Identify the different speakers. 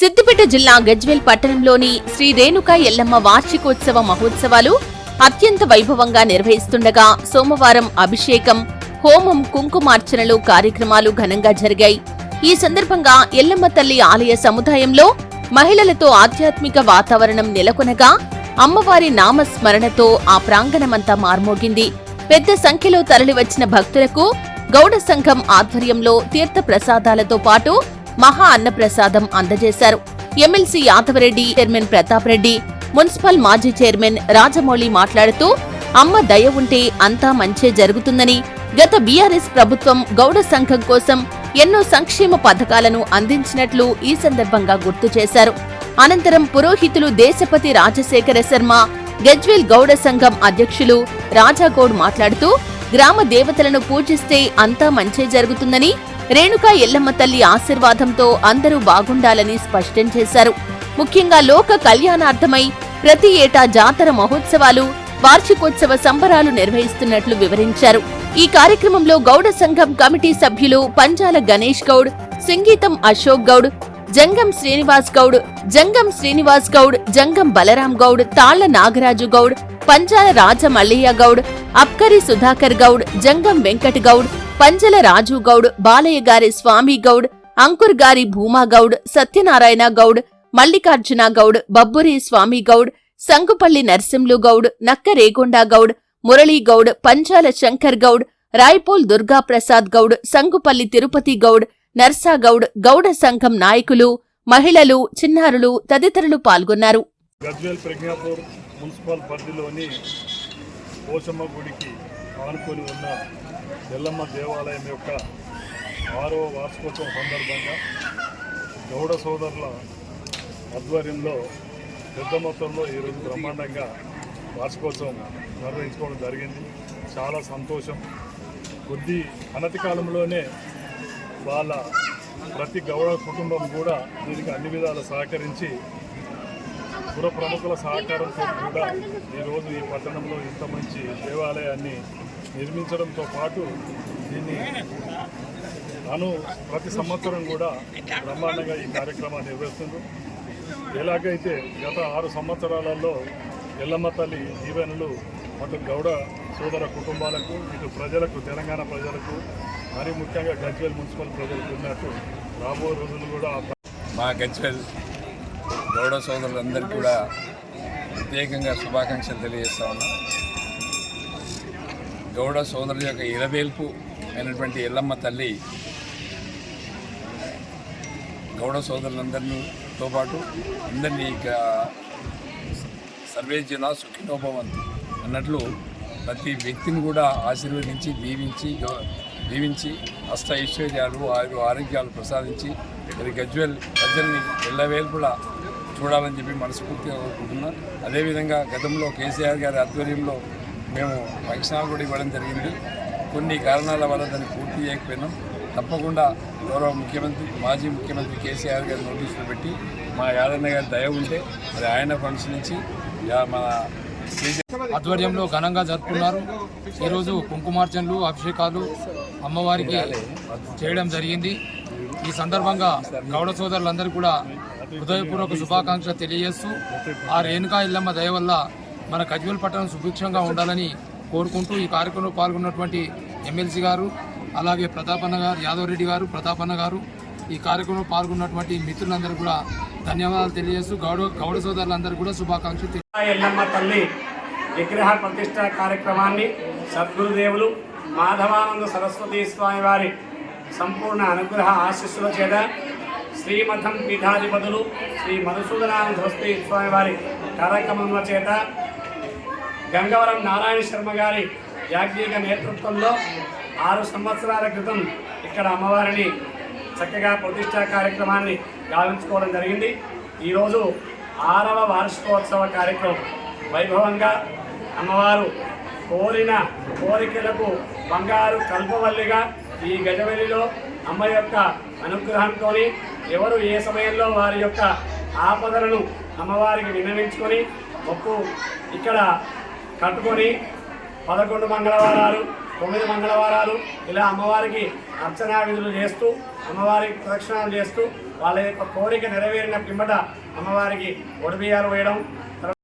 Speaker 1: సిద్దిపేట జిల్లా గజ్వేల్ పట్టణంలోని శ్రీ రేణుకా ఎల్లమ్మ వార్షికోత్సవ మహోత్సవాలు అత్యంత వైభవంగా నిర్వహిస్తుండగా సోమవారం అభిషేకం హోమం కుంకుమార్చనలు కార్యక్రమాలు ఘనంగా జరిగాయి. ఈ సందర్భంగా ఎల్లమ్మ తల్లి ఆలయ సముదాయంలో మహిళలతో ఆధ్యాత్మిక వాతావరణం నెలకొనగా అమ్మవారి నామస్మరణతో ఆ ప్రాంగణమంతా మార్మోగింది. పెద్ద సంఖ్యలో తరలివచ్చిన భక్తులకు గౌడ సంఘం ఆధ్వర్యంలో తీర్థ ప్రసాదాలతో పాటు మహా అన్నప్రసాదం అందజేశారు. MLC Yadavareddy chairman Pratap Reddy municipal మాజీ చైర్మన్ రాజమౌళి మాట్లాడుతూ అమ్మ దయ ఉంటే అంతా మంచే జరుగుతుందని గత బీఆర్ఎస్ ప్రభుత్వం గౌడ సంఘం కోసం ఎన్నో సంక్షేమ పథకాలను అందించినట్లు ఈ సందర్భంగా గుర్తు చేశారు. అనంతరం పురోహితులు దేశపతి రాజశేఖర శర్మ గజ్వేల్ గౌడ సంఘం అధ్యక్షులు రాజాగౌడ్ మాట్లాడుతూ గ్రామ దేవతలను పూజిస్తే అంతా మంచే జరుగుతుందని రేణుకా ఎల్లమ్మ తల్లి ఆశీర్వాదంతో అందరూ బాగుండాలని స్పష్టం చేశారు. ముఖ్యంగా లోక కళ్యాణార్థమై ప్రతి ఏటా జాతర మహోత్సవాలు వార్షికోత్సవ సంబరాలు నిర్వహిస్తున్నట్లు వివరించారు. ఈ కార్యక్రమంలో గౌడ సంఘం కమిటీ సభ్యులు పంజాల గణేష్ గౌడ్ సంగీతం అశోక్ గౌడ్ జంగం శ్రీనివాస్ గౌడ్ జంగం శ్రీనివాస్ గౌడ్ జంగం బలరాం గౌడ్ తాళ్ళ నాగరాజు గౌడ్ పంజాల రాజ మల్లయ్య గౌడ్ అబ్కరి సుధాకర్ గౌడ్ జంగం వెంకట్ గౌడ్ పంజల రాజు గౌడ్ బాలయ్య గారి స్వామి గౌడ్ అంకుర్ గారి భూమా గౌడ్ సత్యనారాయణ గౌడ్ మల్లికార్జున గౌడ్ బబ్బురి స్వామి గౌడ్ సంగుపల్లి నర్సింలు గౌడ్ నక్క రేగొండ గౌడ్ మురళీ గౌడ్ పంచాల శంకర్ గౌడ్ రాయ్పూల్ దుర్గా ప్రసాద్ గౌడ్ సంగుపల్లి తిరుపతి గౌడ్ నర్సా గౌడ్ గౌడ సంఘం నాయకులు మహిళలు చిన్నారులు తదితరులు పాల్గొన్నారు.
Speaker 2: గజ్వేల్ ప్రజ్ఞాపూర్ మున్సిపల్ పరిధిలోని పోచమ్మ గుడికి ఆనుకొని ఉన్న ఎల్లమ్మ దేవాలయం యొక్క ఆరవ వార్షికోత్సవం సందర్భంగా గౌడ సోదరుల ఆధ్వర్యంలో పెద్ద మొత్తంలో ఈరోజు బ్రహ్మాండంగా వార్షికోత్సవం నిర్వహించుకోవడం జరిగింది. చాలా సంతోషం. కొద్ది అనతి కాలంలోనే వాళ్ళ ప్రతి గౌడ కుటుంబం కూడా దీనికి అన్ని విధాలు సహకరించి పుర ప్రముఖుల సహకారంతో కూడా ఈరోజు ఈ పట్టణంలో ఇంత మంచి దేవాలయాన్ని నిర్మించడంతో పాటు దీన్ని అను ప్రతి సంవత్సరం కూడా బ్రహ్మాండంగా ఈ కార్యక్రమాన్ని నిర్వహిస్తుంది ఎలాగైతే గత ఆరు సంవత్సరాలలో ఎల్లమ్మ తల్లి దీవెనలు అటు గౌడ సోదర కుటుంబాలకు ఇటు ప్రజలకు తెలంగాణ ప్రజలకు మరి ముఖ్యంగా గజ్వేల్ మున్సిపల్ ప్రజలకు ఉన్నట్టు రాబోయే రోజులు కూడా
Speaker 3: మా గజ్వేల్ గౌడ సోదరులందరికీ కూడా ప్రత్యేకంగా శుభాకాంక్షలు తెలియజేస్తా ఉన్నాం. గౌడ సోదరుల యొక్క ఇరవేల్పు అయినటువంటి ఎల్లమ్మ తల్లి గౌడ సోదరులందరితో పాటు అందరినీ ఇక సర్వే జన సుఖినోభవంతు అన్నట్లు ప్రతి వ్యక్తిని కూడా ఆశీర్వదించి దీవించి దీవించి అష్ట ఐశ్వర్యాలు ఆరు ఆరోగ్యాలు ప్రసాదించి మరి గజ్వెల్ ప్రజల్ని ఎల్లవేల్పులా చూడాలని చెప్పి మనస్ఫూర్తిగా కోరుకుంటున్నా. అదేవిధంగా గతంలో కేసీఆర్ గారి ఆధ్వర్యంలో మేము ఫంక్షనాలు కూడా ఇవ్వడం జరిగింది. కొన్ని కారణాల వల్ల దాన్ని పూర్తి చేయకపోయినాం. తప్పకుండా గౌరవ ముఖ్యమంత్రి మాజీ ముఖ్యమంత్రి కేసీఆర్ గారి నోటీసులు పెట్టి మా యాదన్న గారి దయ ఉంటే మరి ఆయన ఫండ్స్ నుంచి మన
Speaker 4: ఆధ్వర్యంలో ఘనంగా జరుపుకున్నారు. ఈరోజు కుంకుమార్చనలు అభిషేకాలు అమ్మవారికి చేయడం జరిగింది. ఈ సందర్భంగా గౌడ సోదరులందరూ కూడా హృదయపూర్వక శుభాకాంక్షలు తెలియజేస్తూ ఆ రేణుకా ఇల్లమ్మ దయ వల్ల మన కజ్వల్ పట్టణం సుభిక్షంగా ఉండాలని కోరుకుంటూ ఈ కార్యక్రమంలో పాల్గొన్నటువంటి ఎమ్మెల్సీ గారు అలాగే ప్రతాపన్న గారు యాదవ్ రెడ్డి గారు ప్రతాపన్న గారు ఈ కార్యక్రమంలో పాల్గొన్నటువంటి మిత్రులందరూ కూడా ధన్యవాదాలు తెలియజేస్తూ గౌడ గౌడ సోదరులందరూ కూడా శుభాకాంక్షలు తెలియ-
Speaker 5: ఎల్లమ్మ తల్లి విగ్రహ ప్రతిష్ట కార్యక్రమాన్ని సద్గురుదేవులు మాధవానంద సరస్వతి స్వామి వారి సంపూర్ణ అనుగ్రహ ఆశీస్సుల చేత శ్రీమఠం పీఠాధిపతులు శ్రీ మధుసూదనానంద సరస్వతి స్వామి వారి కార్యక్రమంలో చేత గంగవరం నారాయణ శర్మ గారి యాజ్ఞిక నేతృత్వంలో ఆరు సంవత్సరాల క్రితం ఇక్కడ అమ్మవారిని చక్కగా ప్రతిష్టా కార్యక్రమాన్ని గావించుకోవడం జరిగింది. ఈరోజు ఆరవ వార్షికోత్సవ కార్యక్రమం. వైభవంగా అమ్మవారు కోరిన కోరికలకు బంగారు కల్పవల్లిగా ఈ గజవెల్లిలో అమ్మ యొక్క అనుగ్రహంతో ఎవరు ఏ సమయంలో వారి యొక్క ఆపదలను అమ్మవారికి విన్నవించుకొని మొక్కు ఇక్కడ కట్టుకొని పదకొండు మంగళవారాలు తొమ్మిది మంగళవారాలు ఇలా అమ్మవారికి అర్చనా విధులు చేస్తూ అమ్మవారికి ప్రదక్షిణాలు చేస్తూ వాళ్ళ యొక్క కోరిక నెరవేరిన పిమ్మట అమ్మవారికి ఒడిబియ్యాలు వేయడం